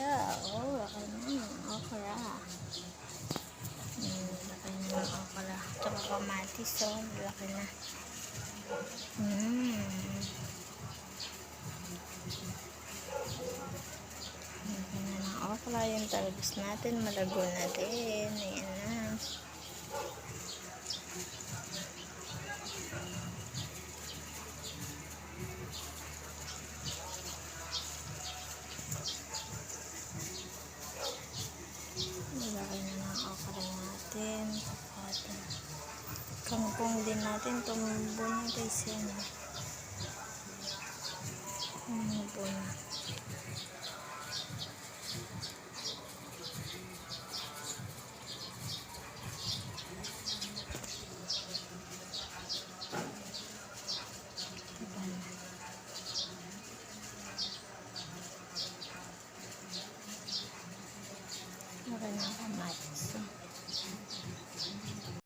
siya. Oh, laki na yung okra. Hmm, laki na yung okra. Tsaka kamatis, oh. Laki na. Hmm. Laki na ng okra. Yung talbos natin, malago na din. Ayan na. Malaki na ng okra natin. At kangkong din natin. Tumubo na guys yan. ah. Tumubo na. Diba na? Laki na ang kamatis. oh.